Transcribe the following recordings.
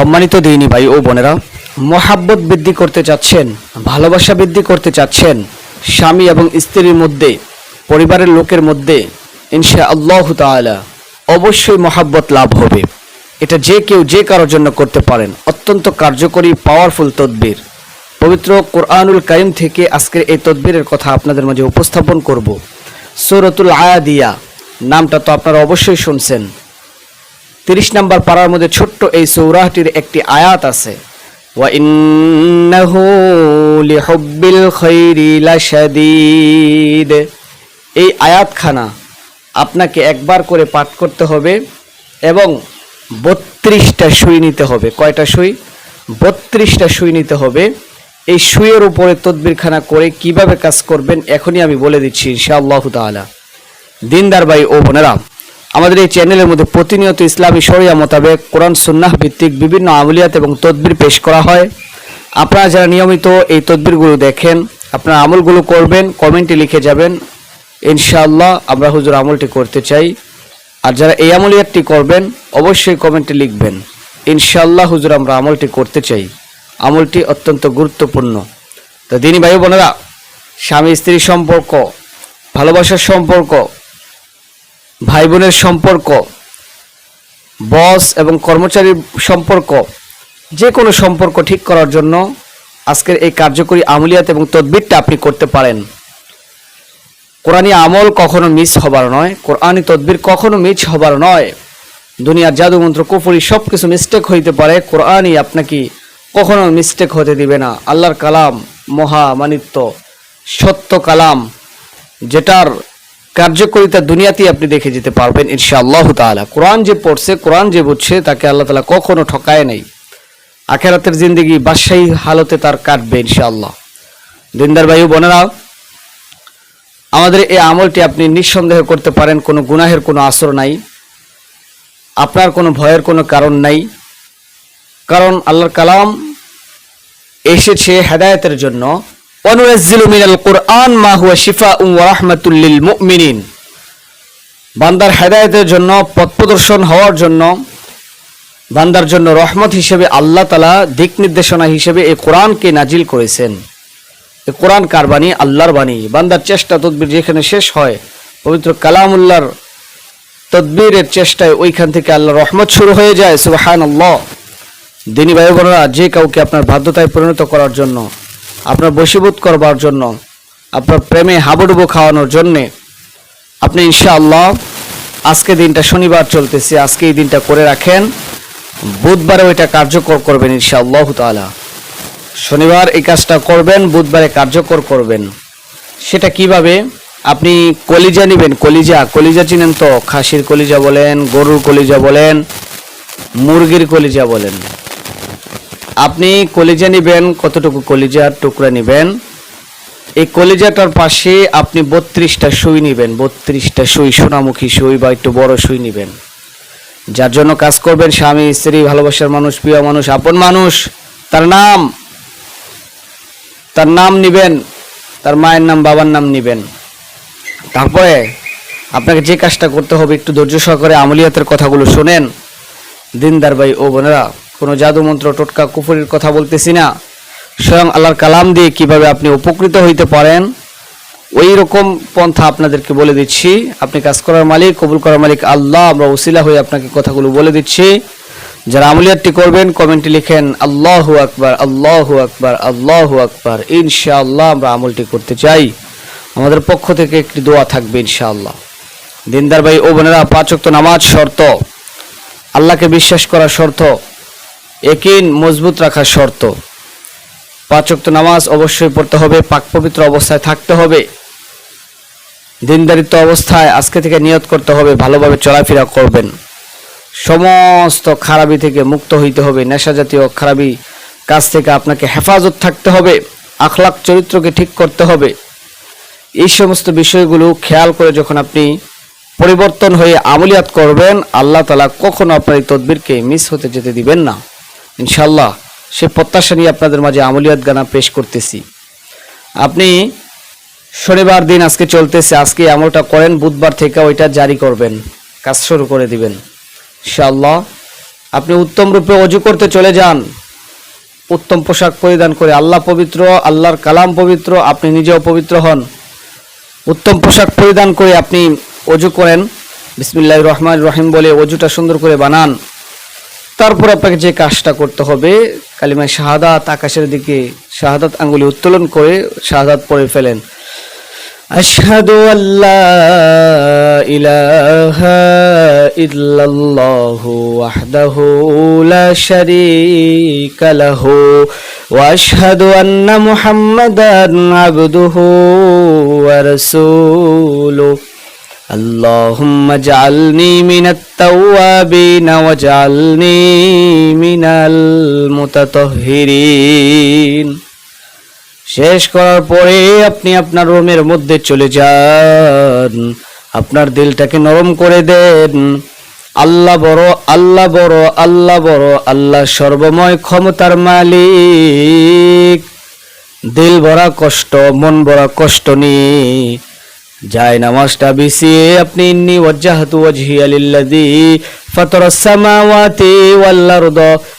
সম্মানিত দিনী ভাই ও বোনেরা, মহাব্বত বৃদ্ধি করতে চাচ্ছেন, ভালোবাসা বৃদ্ধি করতে চাচ্ছেন স্বামী এবং স্ত্রীর মধ্যে, পরিবারের লোকের মধ্যে ইনশা আল্লাহ তাআলা অবশ্যই মহাব্বত লাভ হবে। এটা যে কেউ যে কারোর জন্য করতে পারেন, অত্যন্ত কার্যকরী পাওয়ারফুল তদবির। পবিত্র কোরআনুল কাইম থেকে আজকের এই তদবিরের কথা আপনাদের মাঝে উপস্থাপন করব। সৌরতুল আয়াদিয়া, নামটা তো আপনারা অবশ্যই শুনছেন। তিরিশ নম্বর পাড়ার মধ্যে ছোট্ট এই সৌরাহটির একটি আয়াত আছে। এই আয়াতখানা আপনাকে একবার করে পাঠ করতে হবে এবং বত্রিশটা সুই নিতে হবে। কয়টা সুই? বত্রিশটা সুই নিতে হবে। এই সুইয়ের উপরে তদবিরখানা করে কীভাবে কাজ করবেন এখনই আমি বলে দিচ্ছি ইনশাআল্লাহ তালা দিনদার ভাই ও বোনেরাম আমাদের এই চ্যানেলের মধ্যে প্রতিনিয়ত ইসলামী শরিয়া মোতাবেক কোরআন, সুন্নাহ ভিত্তিক বিভিন্ন আমলিয়াত এবং তদবির পেশ করা হয়। আপনারা যারা নিয়মিত এই তদবিরগুলো দেখেন, আপনারা আমলগুলো করবেন, কমেন্টে লিখে যাবেন, ইনশাআল্লাহ আমরা হুজুর আমলটি করতে চাই। আর যারা এই আমলিয়াতটি করবেন, অবশ্যই কমেন্টে লিখবেন, ইনশাআল্লাহ হুজুর আমরা আমলটি করতে চাই। আমলটি অত্যন্ত গুরুত্বপূর্ণ। তো দিনী ভাই বোনেরা স্বামী স্ত্রী সম্পর্ক, ভালোবাসার সম্পর্ক ভাই বোনের সম্পর্ক, বস এবং কর্মচারীর সম্পর্ক যে কোনো সম্পর্ক ঠিক করার জন্য আজকের এই কার্যকরী আমলিয়াত এবং তদবিরটা আপনি করতে পারেন। কোরআনী আমল কখনো মিস হবার নয়, কোরআনী তদবির কখনো মিস হবার নয়। দুনিয়ার জাদুমন্ত্র, কুফুরি সব কিছু মিস্টেক হইতে পারে, কোরআনই আপনাকে কখনো মিস্টেক হতে দিবে না। আল্লাহর কালাম, মহা মানিত্য, সত্য কালাম, যেটার কার্যকরিতা দুনিয়াতেই আপনি দেখে যেতে পারবেন ইনশা আল্লাহ তালা কোরআন যে পড়ছে, কোরআন যে বুঝছে, তাকে আল্লাহ তালা কখনো ঠকায় নেই। আখেরাতের জিন্দগি বাদশাহী হালতে তার কাটবে ইনশাআল্লাহ। দিনদার ভাই ও বোনেরা, আমাদের এই আমলটি আপনি নিঃসন্দেহ করতে পারেন, কোনো গুনাহের কোনো আসর নাই, আপনার কোনো ভয়ের কোনো কারণ নাই, কারণ আল্লাহর কালাম এসেছে হেদায়তের জন্য। অনুনাজ্জিলু মিনাল কুরআন, মা হুয়া শিফাউন ওয়া রাহমাতুল মুমিনিন। বান্দার হেদায়েতের জন্য, পথ প্রদর্শন হওয়ার জন্য, বান্দার জন্য রহমত হিসেবে আল্লাহ তালা দিক নির্দেশনা হিসেবে এই কোরআনকে নাজিল করেছেন। এ কোরআন কার বাণী? আল্লাহর বাণী। বান্দার চেষ্টা, তদবির যেখানে শেষ হয়, পবিত্র কালামুল্লাহর তদবিরের চেষ্টায় ওইখান থেকে আল্লাহ রহমত শুরু হয়ে যায় সুবাহান আল্লাহ দিনী ভাই বোনেরা যে কাউকে আপনার বাধ্যতায় পরিণত করার জন্য আপনার বশীভূত করবার জন্য, আপনার প্রেমে হাবুডুবু খাওয়ানোর জন্যে, আপনি ইনশাআল্লাহ আজকে দিনটা শনিবার চলতেছে, আজকে এই দিনটা করে রাখেন। বুধবারেও এটা কার্যকর করবেন ইনশাআল্লাহ তাআলা। শনিবার এই কাজটা করবেন, বুধবারে কার্যকর করবেন। সেটা কীভাবে? আপনি কলিজা নেবেন, কলিজা। কলিজা চিনেন তো? খাসির কলিজা বলেন, গরুর কলিজা বলেন, মুরগির কলিজা বলেন। আপনি কলিজা নেবেন, কতটুকু কলিজার টুকরা নেবেন? এই কলিজাটার পাশে আপনি বত্রিশটা সুই নেবেন, বত্রিশটা সুই, সোনামুখী সুই বা একটু বড় সুই নেবেন। যার জন্য কাজ করবেন স্বামী, স্ত্রী, ভালোবাসার মানুষ, প্রিয় মানুষ, আপন মানুষ, তার নাম। তার নাম নিবেন, তার মায়ের নাম, বাবার নাম নিবেন। তারপরে আপনাকে যে কাজটা করতে হবে, একটু ধৈর্য সহকারে আমলিয়াতের কথাগুলো শোনেন। দিনদার ভাই ও বোনেরা কোনো জাদু মন্ত্র টোটকা, কুফুরির কথা বলতেছি না। স্বয়ং আল্লাহর কালাম দিয়ে কীভাবে আপনি উপকৃত হইতে পারেন ওই রকম পন্থা আপনাদেরকে বলে দিচ্ছি। আপনি কাজ করার মালিক, কবুল করার মালিক আল্লাহ, আমরা ওসিলা হয়ে আপনাকে কথাগুলো বলে দিচ্ছি। যারা আমলিয়াতটি করবেন, কমেন্টে লিখেন, আল্লাহ আকবার আল্লাহ আকবার আল্লাহ আকবার। ইনশাআল্লাহ আমরা আমলটি করতে চাই। আমাদের পক্ষ থেকে একটি দোয়া থাকবে ইনশাআল্লাহ। দিনদার ভাই ও বোনেরা পাঁচক্ত নামাজ শর্ত। আল্লাহকে বিশ্বাস করার শর্ত। একিন মজবুত রাখার শর্ত। পাঁচক্ত নামাজ অবশ্যই পড়তে হবে, পাক পবিত্র অবস্থায় থাকতে হবে। দিনদারিত্ব অবস্থায় আজকে থেকে নিয়ত করতে হবে, ভালোভাবে চলাফেরা করবেন। সমস্ত খারাপি থেকে মুক্ত হইতে হবে নেশা জাতীয় খারাপি কাজ থেকে আপনাকে হেফাজত থাকতে হবে আখলাক চরিত্রকে ঠিক করতে হবে। এই সমস্ত বিষয়গুলো খেয়াল করে যখন আপনি পরিবর্তন হয়ে আমলিয়াত করবেন, আল্লাহ তালা কখনো আপনার এই তদবিরকে মিস হতে যেতে দিবেন না। ইনশাল্লাহ সে প্রত্যাশা নিয়ে আপনাদের মাঝে আমলিয়াত গানা পেশ করতেছি। আপনি শনিবার দিন আজকে চলতেছে, আজকে আমলটা করেন, বুধবার থেকে ওইটা জারি করবেন, কাজ শুরু করে দিবেন। ইনশাল্লাহ আপনি উত্তম রূপে অজু করতে চলে যান, উত্তম পোশাক পরিধান করে, আল্লাহ পবিত্র, আল্লাহর কালাম পবিত্র, আপনি নিজেও পবিত্র হন। উত্তম পোশাক পরিধান করে আপনি অজু করেন বিসমিল্লাহ রহমান রহিম বলে অজুটা সুন্দর করে বানান। তারপর আপনাকে যে কাজটা করতে হবে কালিমায় শাহাদাত আকাশের দিকে শাহাদাত আঙ্গুলি উত্তোলন করে শাহাদাত পড়ে ফেলেন আশহাদু আল্লা ইলাহা ইল্লাল্লাহু ওয়াহদাহু লা শারীকা লাহু ওয়া আশহাদু আন্না মুহাম্মাদান আবদুহু ওয়া রাসূলুহু اللهم اجعلني من التوابين واجعلني من المتطهرين শেষ করার পরে আপনি আপনার রুমের মধ্যে চলে যান আপনার দিলটাকে নরম করে দেন আল্লাহ বড় আল্লাহ বড় আল্লাহ বড় আল্লাহ সর্বময় ক্ষমতার মালিক দিল ভরা কষ্ট মন ভরা কষ্ট নিয়ে যায় নামাজটা বিছিয়ে আপনি ইন্নি ওয়াজ্জাহাতু ওয়াজহিয়া লিল্লাযী ফাতারাস সামাওয়াতি ওয়াল আরদ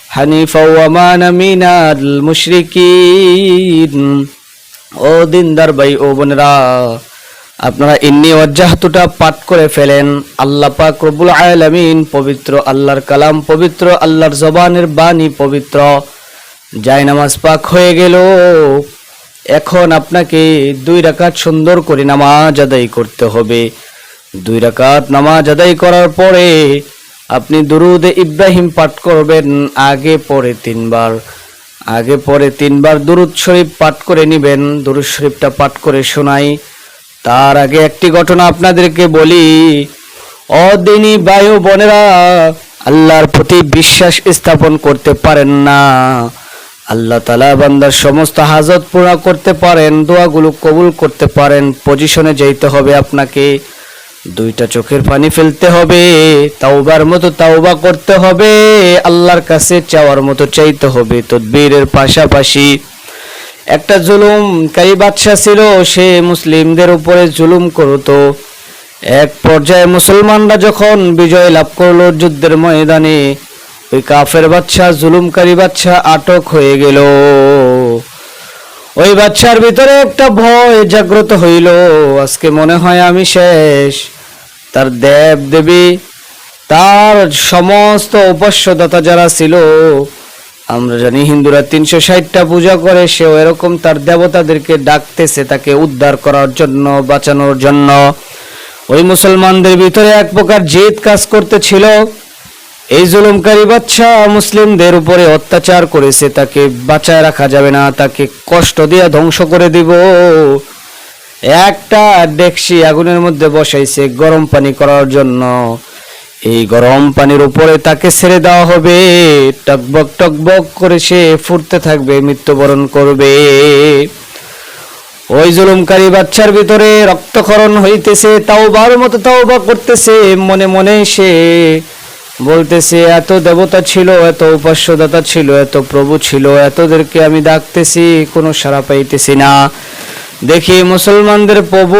হানিফা ওয়া মা মিনাল মুশরিকিন। ও দিনদার ভাই, ও বোনেরা, আপনারা ইন্নি ওয়াজ্জাহাতুটা পাঠ করে ফেলেন। আল্লাহ পাক রব্বুল আলামিন পবিত্র আল্লাহর কালাম, পবিত্র আল্লাহর জবানের বাণী পবিত্র। যায় নামাজ পাক হয়ে গেল। এখন আপনাকে দুই রাকাত সুন্দর করে নামাজ আদায় করতে হবে। দুই রাকাত নামাজ আদায় করার পরে আপনি দুরুদ ইব্রাহিম পাঠ করবেন, আগে পরে তিনবার। আগে পরে তিনবার দুরুদ শরীফ পাঠ করে নেবেন, দুরুদ শরীফটা পাঠ করে শোনাই। তার আগে একটি ঘটনা আপনাদেরকে বলি। অদিনী বায়ু বোনেরা, আল্লাহর প্রতি বিশ্বাস স্থাপন করতে পারেন না। আল্লাহ তালা বান্দার সমস্ত হাজত পুরা করতে পারেন, দোয়াগুলো কবুল করতে পারেন পজিশনে যেতে হবে আপনাকে, দুইটা চোখের পানি ফেলতে হবে, তাওবার মতো তাওবা করতে হবে, আল্লাহর কাছে চাওয়ার মতো চাইতে হবে, তদবীরের পাশাপাশি একটা জুলুম জুলুমকারী বাদশা ছিল, সে মুসলিমদের উপরে জুলুম করতো। এক পর্যায়ে মুসলমানরা যখন বিজয় লাভ করল যুদ্ধের ময়দানে ওই কাফের বাচ্চা, জুলুমকারী বাচ্চা আটক হয়ে গেল। ওই বাচ্চার ভিতরে একটা ভয় জাগ্রত হইল। আজকে মনে হয় আমি শেষ। তার দেব দেবী তার সমস্ত উপাস্যদাতা যারা ছিল, আমরা জানি হিন্দুরা তিনশো ষাটটা পূজা করে, সেও এরকম তার দেবতাদেরকে ডাকতেছে তাকে উদ্ধার করার জন্য, বাঁচানোর জন্য। ওই মুসলমানদের ভিতরে এক প্রকার জেদ কাজ করতেছিল। এই জুলুমকারী বাচ্চা মুসলিমদের উপরে অত্যাচার করেছে, তাকে বাঁচায় রাখা যাবে না, তাকে কষ্ট দিয়ে ধ্বংস করে দিব। একটা ডেকসি আগুনের মধ্যে বসাইছে গরম পানি করার জন্য। এই গরম পানির উপরে তাকে ছেড়ে দেওয়া হবে। টকবক টকবক করে সে ফুটতে থাকবে, মৃত্যুবরণ করবে। ওই জুলুমকারী বাচ্চার ভিতরে রক্তক্ষরণ হইতেছে তাও বার মতো তাও বা করতেছে, মনে মনে সে বলতেছে, এত দেবতা ছিল, এত উপাস্যদাতা ছিল, এত প্রভু ছিল, এতদেরকে আমি ডাকতেছি, কোনো সাড়া পাইতেছি না। দেখি মুসলমানদের প্রভু,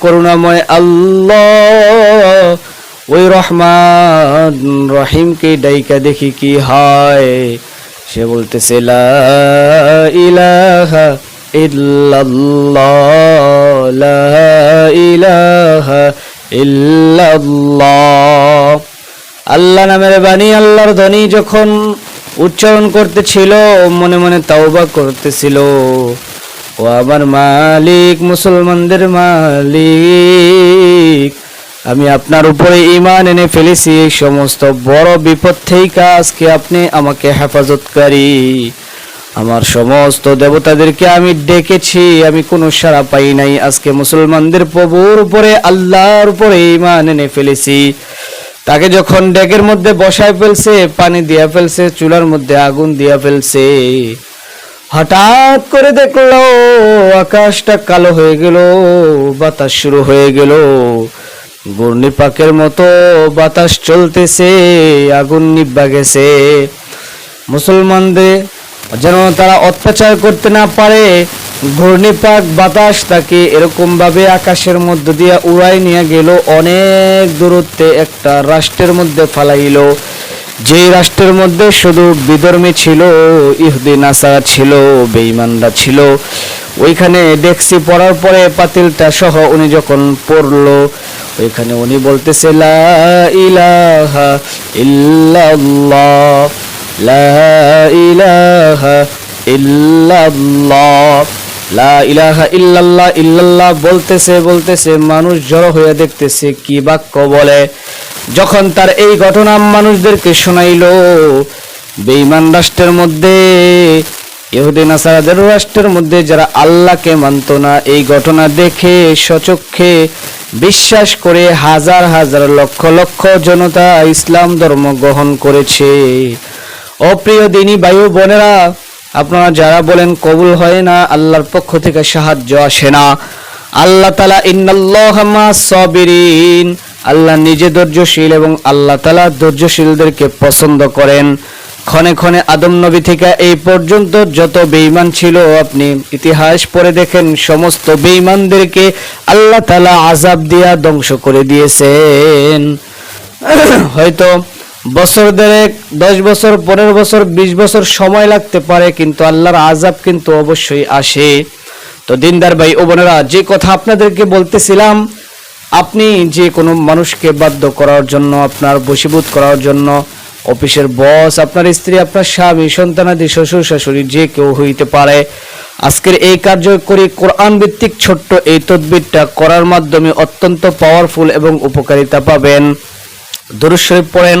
করুণাময় আল্লাহ, ওই রহমান রহিমকে ডাইকা দেখি কি হয়। সে বলতেছে, লা ইলাহা ইল্লাল্লাহ, লা ইলাহা ইল্লাল্লাহ। আল্লাহ নামের বাণী, আল্লাহর ধ্বনি যখন উচ্চারণ করতেছিল, মনে মনে তাওবা করতেছিল। ও আমার মালিক, মুসলমানদের মালিক, আমি আপনার উপরে ইমান এনে ফেলেছি। এই সমস্ত বড় বিপদ থেকে আজকে আপনি আমাকে হেফাজতকারী আমার সমস্ত দেবতাদেরকে আমি ডেকেছি, আমি কোনো সাড়া পাই নাই। আজকে মুসলমানদের প্রভুর উপরে, আল্লাহর উপরে ইমান এনে ফেলেছি। তাকে যখন ডেকের মধ্যে বসায় ফেলছে, পানি দিয়া ফেলছে, চুলার মধ্যে আগুন দিয়া ফেলছে, হঠাৎ করে দেখল, আকাশটা কালো হয়ে গেল, বাতাস শুরু হয়ে গেল। ঘূর্ণিপাকের মতো বাতাস চলতেছে, আগুন নিব্বা গেছে। মুসলমানদের যেন তারা অত্যাচার করতে না পারে ঘূর্ণিপাক বাতাস তাকে এরকম ভাবে আকাশের মধ্য দিয়ে উড়াই নিয়ে গেল। অনেক দূরত্বে একটা রাষ্ট্রের মধ্যে ফালাইল। যে রাষ্ট্রের মধ্যে শুধু বিধর্মী ছিল, ইহুদি, নাসারা ছিল, বেঈমানরা ছিল, ওইখানে ডেক্সি পড়ার পরে পাতিলটা সহ উনি যখন পড়ল, ওইখানে উনি বলতেছে, লা ইলাহা ইল্লাল্লাহ, লা ইলাহা ইল্লাল্লাহ। বলতেছে বলতেছে, মানুষ জড়ো হয়ে দেখতেছে, কি বাক্য বলে? যখন তার এই ঘটনা মানুষদেরকে শোনাইলো, বেঈমান রাষ্ট্রের মধ্যে, ইহুদি নাসারাদের রাষ্ট্রের মধ্যে যারা আল্লাহকে মানত না, এই ঘটনা দেখে সচক্ষে বিশ্বাস করে হাজার হাজার লক্ষ লক্ষ জনতা ইসলাম ধর্ম গ্রহণ করেছে। অপ্রিয় দিনী বায়ু বোনেরা আপনারা যারা বলেন কবুল হয় না, আল্লাহর পক্ষ থেকে সাহায্য আসে না। আল্লাহ তালা ইন্নাল্লাহ সবিরিন, আল্লাহ নিজে ধৈর্যশীল এবং আল্লাহ তালা ধৈর্যশীলদেরকে পছন্দ করেন। ক্ষণে ক্ষণে আদম নবী থেকে এই পর্যন্ত যত বেঈমান ছিল, আপনি ইতিহাস পড়ে দেখেন, সমস্ত বেঈমানদেরকে আল্লাহ তালা আজাব দিয়া ধ্বংস করে দিয়েছেন। হয়তো বছর দেড়েক, দশ বছর, পনেরো বছর, বিশ বছর সময় লাগতে পারে, কিন্তু আল্লাহর আজাব কিন্তু অবশ্যই আসে। তো দিনদার ভাই ও বোনেরা, যে কথা আপনাদেরকে বলতেছিলাম, আপনি যে কোনো মানুষকে বাধ্য করার জন্য, আপনার বশীভূত করার জন্য, অফিসের বস, আপনার স্ত্রী, আপনার স্বামী সন্তানাদি শ্বশুর, শাশুড়ি, যে কেউ হইতে পারে, আজকের এই কার্যকরী কোরআন ভিত্তিক ছোট্ট এই তদবিরটা করার মাধ্যমে অত্যন্ত পাওয়ারফুল এবং উপকারিতা পাবেন। দুরূদ শরীফ পড়েন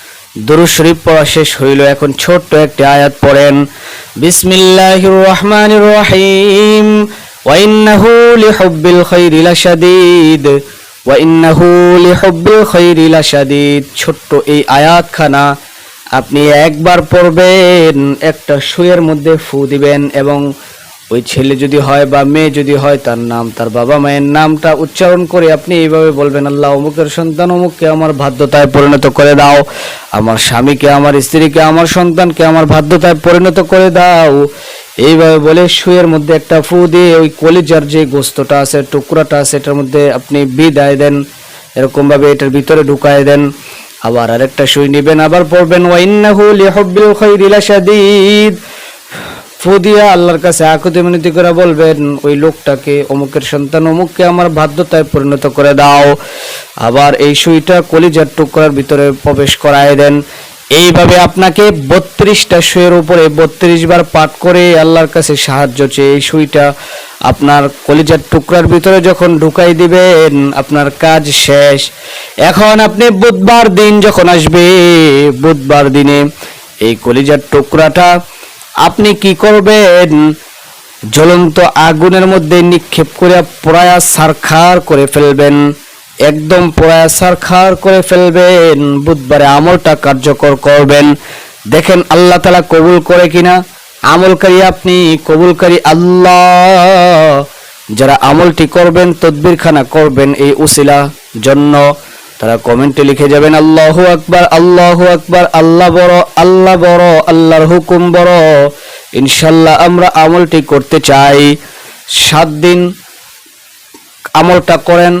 দুরুদ শরীফ পড়া শেষ হইল। এখন ছোট্ট একটি আয়াত পড়েন। বিসমিল্লাহির রহমানির রহিম ওয়াইন্নাহু লিহুব্বিল খাইরি লাশাদীদ। ওয়াইন্নাহু লিহুব্বিল খাইরি লাশাদীদ। ছোট্ট এই আয়াতখানা আপনি একবার পড়বেন, একটা সুয়ের মধ্যে ফু দিবেন এবং ওই ছেলে যদি হয় বা মেয়ে যদি হয়, তার নাম, তার বাবা মায়ের নামটা উচ্চারণ করে আপনি এইভাবে বলবেন, আল্লাহ, অমুকের সন্তান, অমুককে আমার বাধ্যতায় পরিণত করে দাও। আমার স্বামীকে, আমার স্ত্রীকে, আমার সন্তানকে আমার বাধ্যতায় পরিণত করে দাও। এইভাবে বলে শুয়ের মধ্যে একটা ফু দিয়ে ওই কলিজার যে গোস্তটা আছে, টুকরাটা আছে, এটার মধ্যে আপনি বিদায় দেন। এরকম ভাবে এটার ভিতরে ঢুকায় দেন। আবার আরেকটা শুই নেবেন, আবার পড়বেন ওয়াইন্নাহু লিহুব্বিল খাইরি লাশাদীদ। ফু দিয়া আল্লাহর কাছে আকুতি মিনতি করে বলবেন, ওই লোকটাকে অমুকের সন্তান, অমুককে আমার বাধ্যতায় পরিণত করে দাও। আবার এই সুইটা কলিজার টুকরার ভিতরে প্রবেশ করায় দেন। এইভাবে আপনাকে বত্রিশটা সুয়ের উপরে বত্রিশ বার পাঠ করে আল্লাহর কাছে সাহায্য চেয়ে এই সুইটা আপনার কলিজার টুকরার ভিতরে যখন ঢুকাই দিবেন, আপনার কাজ শেষ। এখন আপনি বুধবার দিন যখন আসবে, বুধবার দিনে এই কলিজার টুকরাটা আপনি কি করবেন? জ্বলন্ত আগুনের মধ্যে নিক্ষেপ করে পোড়ায়া সারখার করে ফেলবেন। একদম পোড়ায়া সারখার করে ফেলবেন। বুধবারে আমলটা কার্যকর করবেন। দেখেন আল্লাহ তালা কবুল করে কিনা? আমলকারী আপনি, কবুলকারী আল্লাহ। যারা আমলটি করবেন, তদবিরখানা করবেন এই উসিলা জন্য। তারা কমেন্টে লিখে যাবেন, আল্লাহ আকবার আল্লাহ আকবার, আল্লাহ বড় আল্লাহ বড়, আল্লাহর হুকুম বড়। ইনশাল্লাহ আমরা আমলটি করতে চাই। সাত দিন আমলটা করেন,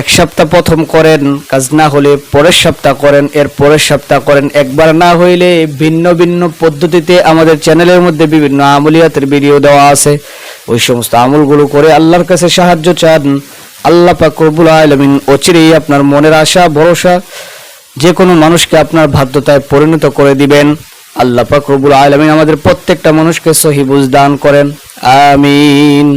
এক সপ্তাহ প্রথম করেন, কাজ না হলে পরের সপ্তাহ করেন, এর পরের সপ্তাহ করেন। একবার না হইলে ভিন্ন ভিন্ন পদ্ধতিতে আমাদের চ্যানেলের মধ্যে বিভিন্ন আমলিয়াতের ভিডিও দেওয়া আছে। ওই সমস্ত আমলগুলো করে আল্লাহর কাছে সাহায্য চান। আল্লাহ পাক রব্বুল আলামিন অচিরেই আপনার মনের আশা, ভরসা যে কোনো মানুষকে আপনার বাধ্যতায় পরিণত করে দিবেন। আল্লাহ পাক রব্বুল আলামিন আমাদের প্রত্যেকটা মানুষকে সহিবুজ দান করেন। আমিন।